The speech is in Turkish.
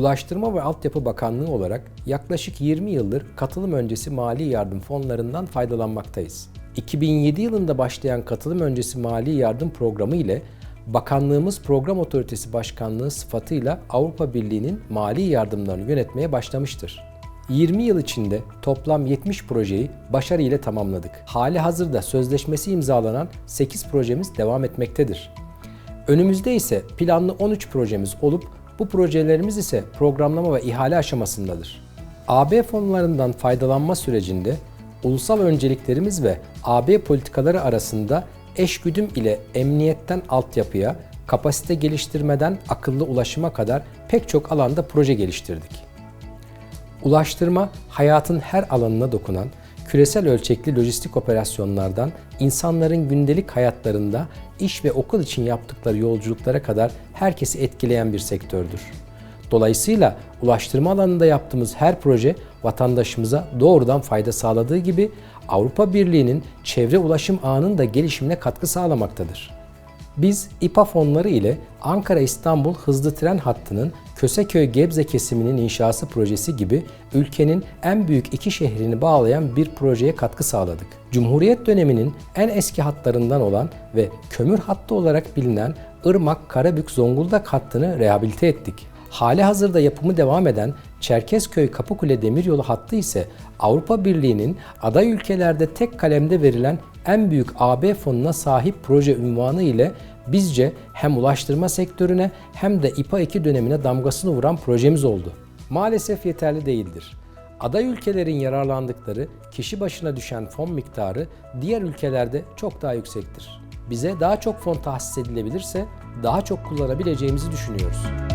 Ulaştırma ve Altyapı Bakanlığı olarak yaklaşık 20 yıldır katılım öncesi mali yardım fonlarından faydalanmaktayız. 2007 yılında başlayan katılım öncesi mali yardım programı ile Bakanlığımız Program Otoritesi Başkanlığı sıfatıyla Avrupa Birliği'nin mali yardımlarını yönetmeye başlamıştır. 20 yıl içinde toplam 70 projeyi başarıyla tamamladık. Hali hazırda sözleşmesi imzalanan 8 projemiz devam etmektedir. Önümüzde ise planlı 13 projemiz olup bu projelerimiz ise programlama ve ihale aşamasındadır. AB fonlarından faydalanma sürecinde ulusal önceliklerimiz ve AB politikaları arasında eşgüdüm ile emniyetten altyapıya, kapasite geliştirmeden akıllı ulaşıma kadar pek çok alanda proje geliştirdik. Ulaştırma, hayatın her alanına dokunan, küresel ölçekli lojistik operasyonlardan insanların gündelik hayatlarında iş ve okul için yaptıkları yolculuklara kadar herkesi etkileyen bir sektördür. Dolayısıyla ulaştırma alanında yaptığımız her proje vatandaşımıza doğrudan fayda sağladığı gibi Avrupa Birliği'nin çevre ulaşım ağının da gelişimine katkı sağlamaktadır. Biz İPA fonları ile Ankara-İstanbul hızlı tren hattının Köseköy-Gebze kesiminin inşası projesi gibi ülkenin en büyük iki şehrini bağlayan bir projeye katkı sağladık. Cumhuriyet döneminin en eski hatlarından olan ve kömür hattı olarak bilinen Irmak-Karabük-Zonguldak hattını rehabilite ettik. Hali hazırda yapımı devam eden Çerkezköy-Kapıkule demiryolu hattı ise Avrupa Birliği'nin aday ülkelerde tek kalemde verilen en büyük AB fonuna sahip proje ünvanı ile bizce hem ulaştırma sektörüne hem de İPA 2 dönemine damgasını vuran projemiz oldu. Maalesef yeterli değildir. Aday ülkelerin yararlandıkları kişi başına düşen fon miktarı diğer ülkelerde çok daha yüksektir. Bize daha çok fon tahsis edilebilirse daha çok kullanabileceğimizi düşünüyoruz.